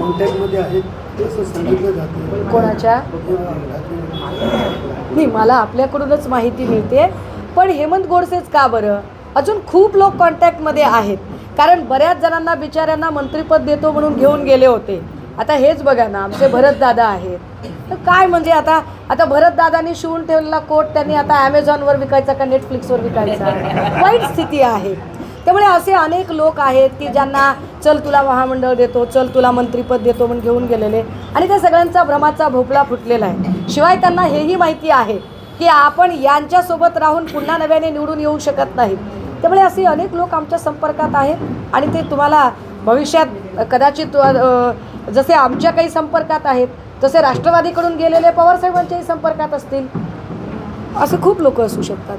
कॉन्टॅक्टमध्ये आहेत असं सांगितलं जातं. कोणाच्या? नाही मला आपल्याकडूनच माहिती मिळते. पण हेमंत गोडसेच का बरं? अजून खूप लोक कॉन्टॅक्टमध्ये आहेत. कारण बऱ्याच जणांना बिचाऱ्यांना मंत्रिपद देतो म्हणून घेऊन गेले होते. आता हेच बघा ना आमचे भरतदादा आहेत. तर काय म्हणजे आता आता भरतदादांनी शिवून ठेवलेला कोट त्यांनी आता ॲमेझॉनवर विकायचा का नेटफ्लिक्सवर विकायचा? वाईट स्थिती आहे. त्यामुळे असे अनेक लोक आहेत की ज्यांना चल तुला महामंडळ देतो चल तुला मंत्रिपद देतो म्हणून घेऊन गेलेले. आणि त्या सगळ्यांचा भ्रमाचा भोपळा फुटलेला आहे. शिवाय त्यांना हेही माहिती आहे की आपण यांच्यासोबत राहून पुन्हा नव्याने निवडून येऊ शकत नाही. त्यामुळे असे अनेक लोक आमच्या संपर्कात आहेत आणि ते तुम्हाला भविष्यात कदाचित जसे आमच्या काही संपर्कात आहेत तसे राष्ट्रवादीकडून गेलेले पवारसाहेबांच्याही संपर्कात असतील. असे खूप लोक असू शकतात.